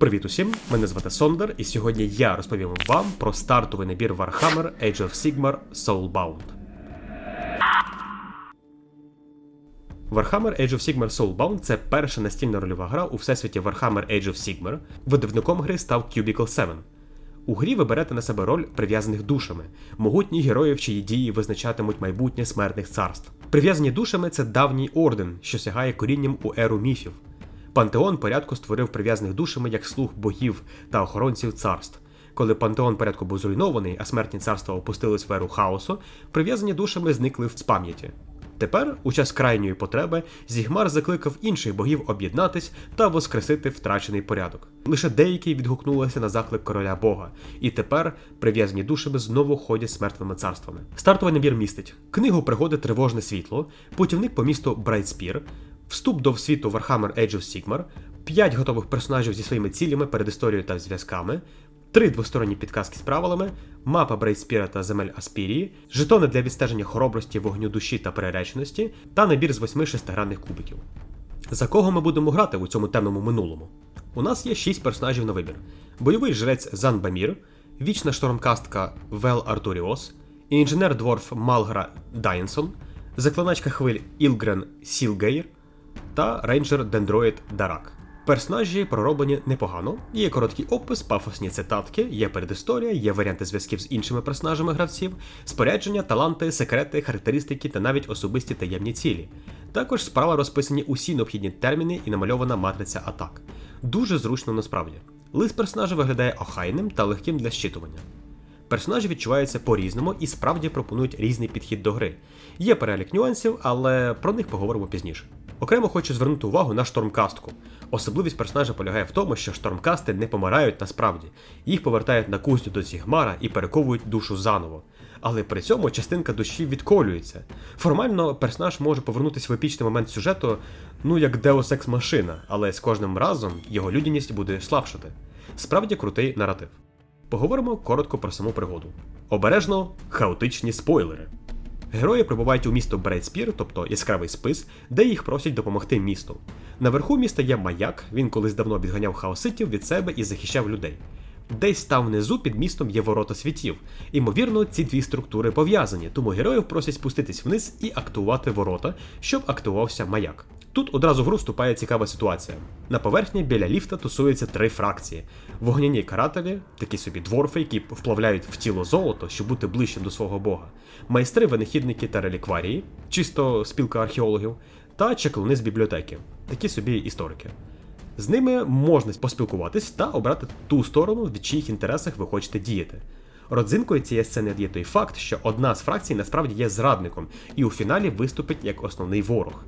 Привіт усім! Мене звати Сондер, і сьогодні я розповім вам про стартовий набір Warhammer Age of Sigmar Soulbound. Warhammer Age of Sigmar Soulbound це перша настільна рольова гра у всесвіті Warhammer Age of Sigmar. Видавником гри став Cubicle 7. У грі ви берете на себе роль прив'язаних душами, могутніх героїв, чиї дії визначатимуть майбутнє смертних царств. Прив'язані душами це давній орден, що сягає корінням у еру міфів. Пантеон порядку створив прив'язаних душами як слуг богів та охоронців царств. Коли пантеон порядку був зруйнований, а смертні царства опустились в еру хаосу, прив'язані душами зникли з пам'яті. Тепер, у час крайньої потреби, Зігмар закликав інших богів об'єднатись та воскресити втрачений порядок. Лише деякі відгукнулися на заклик короля Бога, і тепер прив'язані душами знову ходять з мертвими царствами. Стартовий набір містить книгу пригоди Тривожне світло, путівник по місту Брайтспір, вступ до світу Warhammer Age of Sigmar, 5 готових персонажів зі своїми цілями перед історією та зв'язками, три двосторонні підказки з правилами, мапа Брейдспіра та земель Аспірії, жетони для відстеження хоробрості, вогню душі та перереченості, та набір з восьми шестигранних кубиків. За кого ми будемо грати у цьому темному минулому? У нас є 6 персонажів на вибір: бойовий жрець Зан Бамір, вічна штормкастка Вел Артуріос, інженер дворф Малгра Дайнсон, заклиначка хвиль Ілгрен Сілгейр та рейнджер Дендроїд Дарак. Персонажі пророблені непогано, є короткий опис, пафосні цитатки, є передісторія, є варіанти зв'язків з іншими персонажами гравців, спорядження, таланти, секрети, характеристики та навіть особисті таємні цілі. Також справа розписані усі необхідні терміни і намальована матриця атак. Дуже зручно насправді. Лист персонажа виглядає охайним та легким для щитування. Персонажі відчуваються по-різному і справді пропонують різний підхід до гри. Є перелік нюансів, але про них поговоримо пізніше. Окремо хочу звернути увагу на штормкастку. Особливість персонажа полягає в тому, що штормкасти не помирають насправді, їх повертають на кузню до Зігмара і перековують душу заново. Але при цьому частинка душі відколюється. Формально персонаж може повернутися в епічний момент сюжету, ну як Deus Ex машина, але з кожним разом його людяність буде слабшати. Справді крутий наратив. Поговоримо коротко про саму пригоду. Обережно хаотичні спойлери. Герої прибувають у місто Брейдспір, тобто яскравий спис, де їх просять допомогти місту. Наверху міста є маяк, він колись давно відганяв хаоситів від себе і захищав людей. Десь там внизу під містом є ворота світів. Імовірно, ці дві структури пов'язані, тому героїв просять спуститись вниз і актувати ворота, щоб активувався маяк. Тут одразу в гру вступає цікава ситуація. На поверхні біля ліфта тусуються три фракції: вогняні карателі, такі собі дворфи, які вплавляють в тіло золото, щоб бути ближчим до свого бога, майстри, винахідники та релікварії, чисто спілка археологів, та чеклуни з бібліотеки, такі собі історики. З ними можна поспілкуватись та обрати ту сторону, в чиїх інтересах ви хочете діяти. Родзинкою цієї сцени є той факт, що одна з фракцій насправді є зрадником і у фіналі виступить як основний ворог.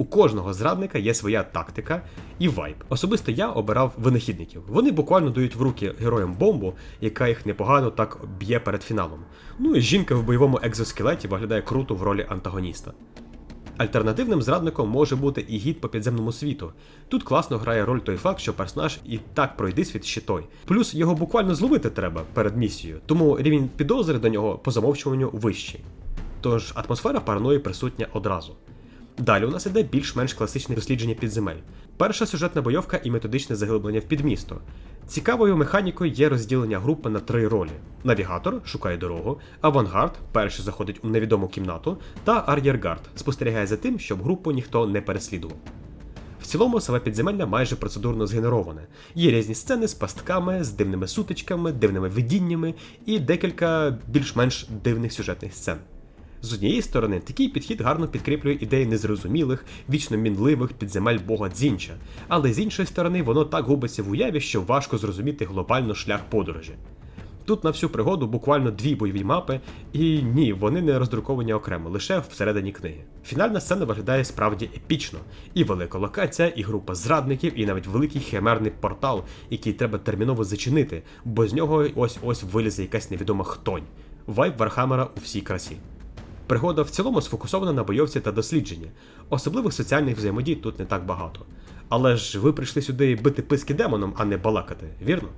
У кожного зрадника є своя тактика і вайб. Особисто я обирав винахідників. Вони буквально дають в руки героям бомбу, яка їх непогано так б'є перед фіналом. Ну і жінка в бойовому екзоскелеті виглядає круто в ролі антагоніста. Альтернативним зрадником може бути і гід по підземному світу. Тут класно грає роль той факт, що персонаж і так пройде світ ще той. Плюс його буквально зловити треба перед місією, тому рівень підозри до нього по замовчуванню вищий. Тож атмосфера параної присутня одразу. Далі у нас іде більш-менш класичне дослідження підземель. Перша сюжетна бойовка і методичне заглиблення в підмісто. Цікавою механікою є розділення групи на три ролі: навігатор шукає дорогу, авангард перший заходить у невідому кімнату, та ар'єргард спостерігає за тим, щоб групу ніхто не переслідував. В цілому саме підземелля майже процедурно згенероване. Є різні сцени з пастками, з дивними сутичками, дивними видіннями і декілька більш-менш дивних сюжетних сцен. З однієї сторони, такий підхід гарно підкріплює ідеї незрозумілих, вічно мінливих підземель бога Дзінча, але з іншої сторони, воно так губиться в уяві, що важко зрозуміти глобально шлях подорожі. Тут на всю пригоду буквально дві бойові мапи, і ні, вони не роздруковані окремо, лише всередині книги. Фінальна сцена виглядає справді епічно. І велика локація, і група зрадників, і навіть великий химерний портал, який треба терміново зачинити, бо з нього ось ось вилізе якась невідома хтонь. Вайб Вархамера у всій красі. Пригода в цілому сфокусована на бойовці та дослідженні. Особливих соціальних взаємодій тут не так багато. Але ж ви прийшли сюди бити писки демоном, а не балакати, вірно?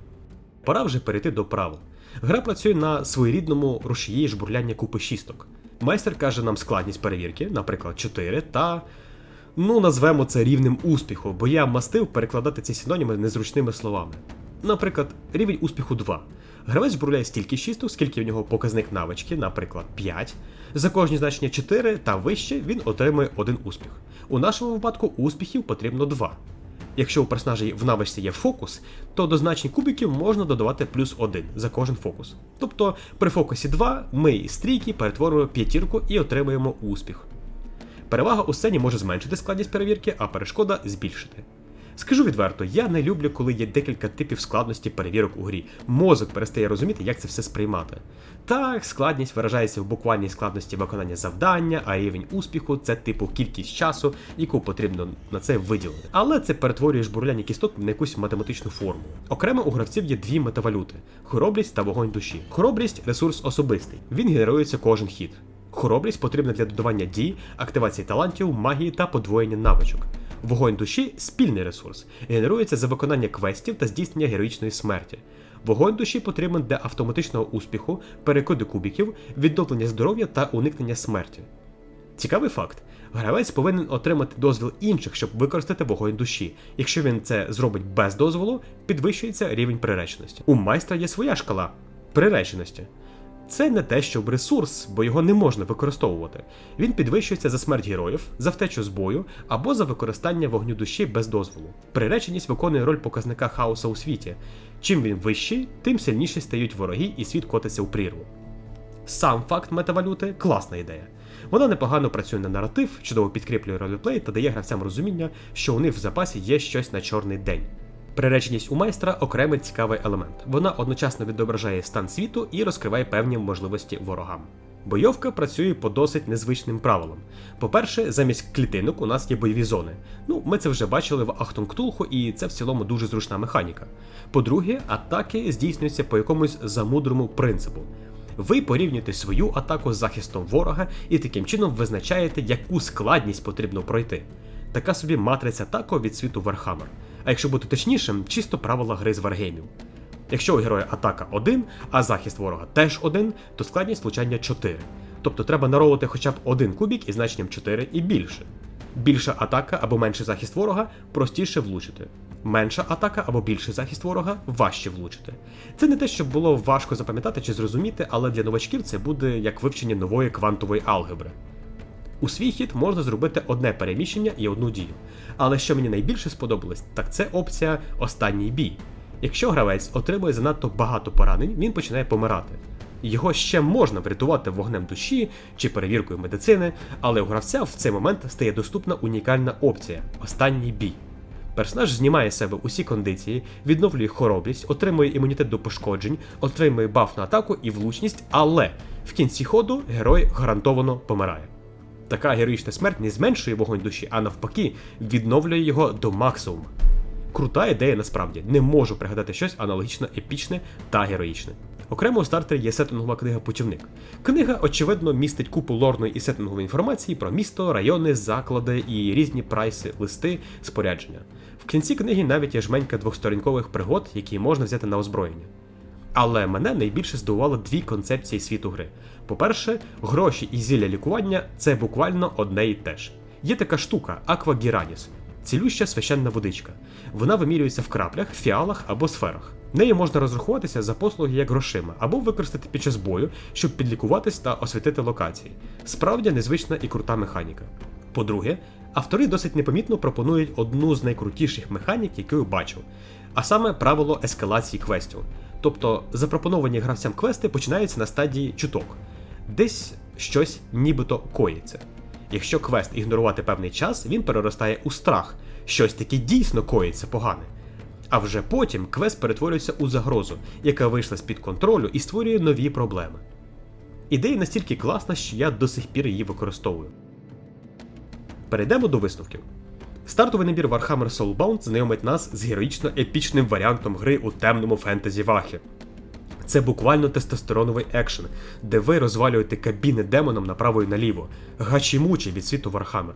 Пора вже перейти до правил. Гра працює на своєрідному рушії жбурляння купи шісток. Майстер каже нам складність перевірки, наприклад, 4, та Ну, назвемо це рівнем успіху, бо я мастив перекладати ці синоніми незручними словами. Наприклад, рівень успіху 2. Гравець жбурляє стільки шісток, скільки в нього показник навички, наприклад, 5. За кожні значення 4 та вище він отримує один успіх. У нашому випадку успіхів потрібно 2. Якщо у персонажа в навичці є фокус, то до значень кубиків можна додавати плюс 1 за кожен фокус. Тобто при фокусі 2 ми із трійки перетворюємо п'ятірку і отримуємо успіх. Перевага у сцені може зменшити складність перевірки, а перешкода збільшити. Скажу відверто, я не люблю, коли є декілька типів складності перевірок у грі. Мозок перестає розуміти, як це все сприймати. Так, складність виражається в буквальній складності виконання завдання, а рівень успіху це типу кількість часу, яку потрібно на це виділити. Але це перетворює жбурляння кісток на якусь математичну форму. Окремо у гравців є дві метавалюти: хоробрість та вогонь душі. Хоробрість ресурс особистий. Він генерується кожен хід. Хоробрість потрібна для додавання дій, активації талантів, магії та подвоєння навичок. Вогонь душі спільний ресурс, генерується за виконання квестів та здійснення героїчної смерті. Вогонь душі потрібен для автоматичного успіху, перекиду кубіків, відновлення здоров'я та уникнення смерті. Цікавий факт: гравець повинен отримати дозвіл інших, щоб використати вогонь душі. Якщо він це зробить без дозволу, підвищується рівень приреченості. У майстра є своя шкала приреченості. Це не те, щоб ресурс, бо його не можна використовувати. Він підвищується за смерть героїв, за втечу з бою або за використання вогню душі без дозволу. Приреченість виконує роль показника хаоса у світі. Чим він вищий, тим сильніші стають вороги і світ котиться у прірву. Сам факт метавалюти класна ідея. Вона непогано працює на наратив, чудово підкріплює ролеплей та дає гравцям розуміння, що у них в запасі є щось на чорний день. Приреченість у майстра окремий цікавий елемент. Вона одночасно відображає стан світу і розкриває певні можливості ворогам. Бойовка працює по досить незвичним правилам. По-перше, замість клітинок у нас є бойові зони. Ну, ми це вже бачили в Ахтон Ктулху, і це в цілому дуже зручна механіка. По-друге, атаки здійснюються по якомусь замудрому принципу. Ви порівнюєте свою атаку з захистом ворога і таким чином визначаєте, яку складність потрібно пройти. Така собі матриця тако від світу Warhammer. А якщо бути точнішим, чисто правила гри з варгеймів. Якщо у героя атака 1, а захист ворога теж 1, то складність влучання 4. Тобто треба наролити хоча б один кубік із значенням 4 і більше. Більша атака або менший захист ворога простіше влучити. Менша атака або більший захист ворога важче влучити. Це не те, щоб було важко запам'ятати чи зрозуміти, але для новачків це буде як вивчення нової квантової алгебри. У свій хід можна зробити одне переміщення і одну дію. Але що мені найбільше сподобалось, так це опція останній бій. Якщо гравець отримує занадто багато поранень, він починає помирати. Його ще можна врятувати вогнем душі чи перевіркою медицини, але у гравця в цей момент стає доступна унікальна опція останній бій. Персонаж знімає з себе усі кондиції, відновлює хоробрість, отримує імунітет до пошкоджень, отримує баф на атаку і влучність, але в кінці ходу герой гарантовано помирає. Така героїчна смерть не зменшує вогонь душі, а навпаки, відновлює його до максимуму. Крута ідея насправді, не можу пригадати щось аналогічно епічне та героїчне. Окремо у стартері є сеттингова книга Путівник. Книга, очевидно, містить купу лорної і сеттингової інформації про місто, райони, заклади і різні прайси, листи, спорядження. В кінці книги навіть є жменька двохсторінкових пригод, які можна взяти на озброєння. Але мене найбільше здивувало дві концепції світу гри. По-перше, гроші і зілля лікування це буквально одне і те ж. Є така штука Аквагіраніс, цілюща священна водичка. Вона вимірюється в краплях, фіалах або сферах. Нею можна розрахуватися за послуги як грошима, або використати під час бою, щоб підлікуватись та освітити локації. Справді незвична і крута механіка. По-друге, автори досить непомітно пропонують одну з найкрутіших механік, яку я бачив, а саме правило ескалації квестів. Тобто запропоновані гравцям квести починаються на стадії чуток, десь щось нібито коїться. Якщо квест ігнорувати певний час, він переростає у страх, щось таке дійсно коїться погане. А вже потім квест перетворюється у загрозу, яка вийшла з-під контролю і створює нові проблеми. Ідея настільки класна, що я до сих пір її використовую. Перейдемо до висновків. Стартовий набір Warhammer Soulbound знайомить нас з героїчно епічним варіантом гри у темному фентезі Вахі. Це буквально тестостероновий екшен, де ви розвалюєте кабіни демоном направо і наліво, гачі-мучі від світу Warhammer.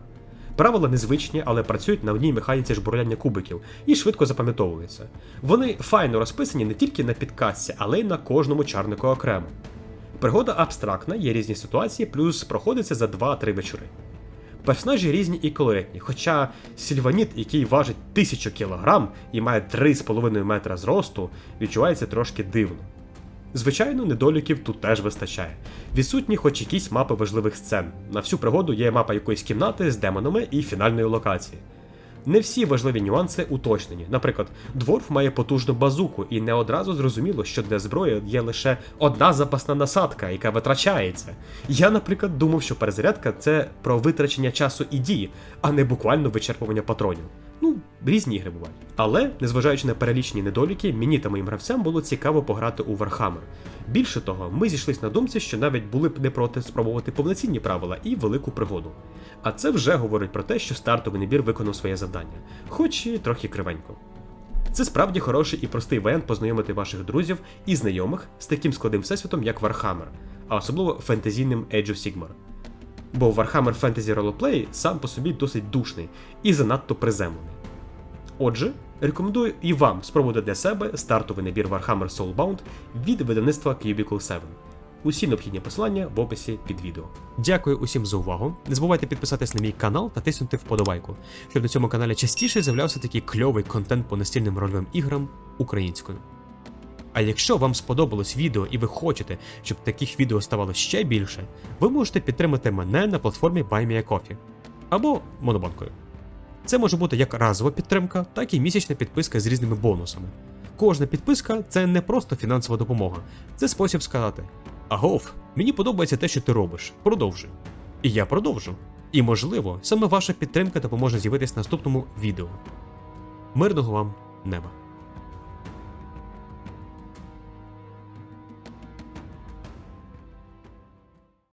Правила незвичні, але працюють на одній механіці жбурляння кубиків і швидко запам'ятовуються. Вони файно розписані не тільки на підкасті, але й на кожному чарнику окремо. Пригода абстрактна, є різні ситуації, плюс проходиться за 2-3 вечори. Персонажі різні і колоритні, хоча Сільваніт, який важить 1000 кг і має 3,5 метра зросту, відчувається трошки дивно. Звичайно, недоліків тут теж вистачає. Відсутні хоч якісь мапи важливих сцен. На всю пригоду є мапа якоїсь кімнати з демонами і фінальної локації. Не всі важливі нюанси уточнені. Наприклад, дворф має потужну базуку, і не одразу зрозуміло, що для зброї є лише одна запасна насадка, яка витрачається. Я, наприклад, думав, що перезарядка це про витрачення часу і дії, а не буквально вичерпування патронів. Ну, різні ігри бувають. Але, незважаючи на перелічені недоліки, мені та моїм гравцям було цікаво пограти у Warhammer. Більше того, ми зійшлись на думці, що навіть були б не проти спробувати повноцінні правила і велику пригоду. А це вже говорить про те, що стартовий набір виконав своє завдання, хоч і трохи кривенько. Це справді хороший і простий варіант познайомити ваших друзів і знайомих з таким складним всесвітом, як Warhammer, а особливо фентезійним Age of Sigmar. Бо Warhammer Fantasy Roleplay сам по собі досить душний і занадто приземлений. Отже, рекомендую і вам спробувати для себе стартовий набір Warhammer Soulbound від видавництва Cubicle 7. Усі необхідні посилання в описі під відео. Дякую усім за увагу. Не забувайте підписатись на мій канал та тиснути вподобайку, щоб на цьому каналі частіше з'являвся такий кльовий контент по настільним рольовим іграм українською. А якщо вам сподобалось відео і ви хочете, щоб таких відео ставало ще більше, ви можете підтримати мене на платформі BuyMeACoffee або Монобанкою. Це може бути як разова підтримка, так і місячна підписка з різними бонусами. Кожна підписка це не просто фінансова допомога, це спосіб сказати: Агов, мені подобається те, що ти робиш. Продовжуй. І я продовжу. І можливо, саме ваша підтримка допоможе з'явитись в наступному відео. Мирного вам неба!